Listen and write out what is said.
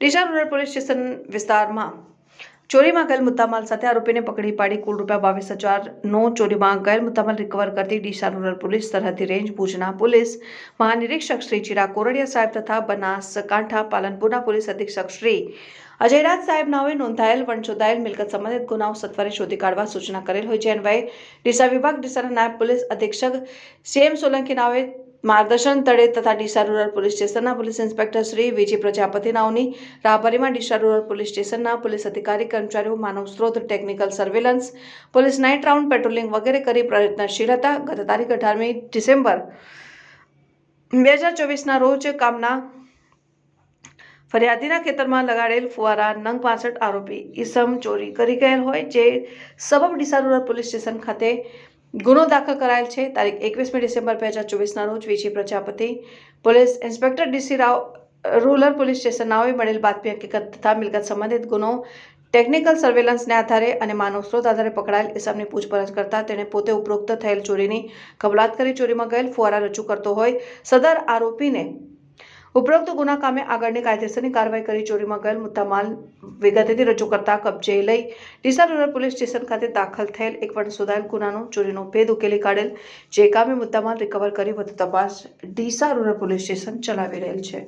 Deesa rural police station વિસ્તારમાં ચોરીમાં ગયેલ મુદ્દામાલ સાથે આરોપીને પકડી પાડી કુલ રૂપિયા બાવીસ હજારનો ચોરીમાં ગયેલ મુદ્દામાલ રિકવર કરતી ડીસા રૂરલ પોલીસ સરહદી રેન્જ ભુજના પોલીસ મહાનિરીક્ષક શ્રી ચિરા કોરડિયા સાહેબ તથા બનાસકાંઠા પાલનપુરના પોલીસ અધિક્ષક શ્રી અજયરાજ સાહેબ નાવે નોંધાયેલ વંશોધાયેલ મિલકત સંબંધિત ગુનાઓ સત્વરે શોધી કાઢવા સૂચના કરેલ હોય છે. અન્વયે ડીસા વિભાગ ડીસાના નાયબ પોલીસ અધિક્ષક સીએમ સોલંકી નાઓએ માર્ગદર્શન તળે તથા ડીસા રૂરલ પોલીસ સ્ટેશનના પોલીસ ઇન્સ્પેક્ટર શ્રી વિજય પ્રજાપતિ નાઓની રાહબરીમાં ડીસા રૂરલ પોલીસ સ્ટેશનના પોલીસ અધિકારી, કર્મચારીઓ, માનવ સ્ત્રોત, technical surveillance, police night round, patrolling વગેરે કરી પ્રયત્નશીલ હતા. ગત તારીખ અઢારમી ડિસેમ્બર બે હજાર ચોવીસના રોજ કામના ફરિયાદીના ખેતરમાં લગાડેલ ફુવારા નંગ પાસઠ આરોપી ઈસમ ચોરી કરી ગયેલ હોય, જે સબબ ડીસા રૂરલ પોલીસ સ્ટેશન ખાતે ગુનો દાખલ કરાયેલ છે. તારીખ એકવીસમી ડિસેમ્બર બે હજાર ચોવીસના રોજ વિજી પ્રજાપતિ, પોલીસ ઇન્સ્પેક્ટર ડીસી રાવ, રૂરલ પોલીસ સ્ટેશન સ્ટેશનનાઓએ મળેલ બાતમી હકીકત તથા મિલકત સંબંધિત ગુનો, ટેકનિકલ સર્વેલન્સને આધારે અને માનવ સ્ત્રોત આધારે પકડાયેલ ઇસમની પૂછપરછ કરતા તેણે પોતે ઉપરોક્ત થયેલ ચોરીની કબલાત કરી ચોરીમાં ગયેલ ફુવારા રજૂ કરતો હોય, સદર આરોપીને ઉપરોક્ત ગુના કામે આગળની કાયદેસરની કાર્યવાહી કરી ચોરીમાં ગયેલ મુદ્દામાલ વિગતેથી રજૂ કરતા કબજે લઈ ડીસા રૂરલ પોલીસ સ્ટેશન ખાતે દાખલ થયેલ એક પણ શોધાયેલ ગુનાનો ચોરીનો ભેદ ઉકેલી કાઢેલ, જે કામે મુદ્દામાલ રિકવર કરી વધુ તપાસ ડીસા રૂરલ પોલીસ સ્ટેશન ચલાવી રહેલ છે.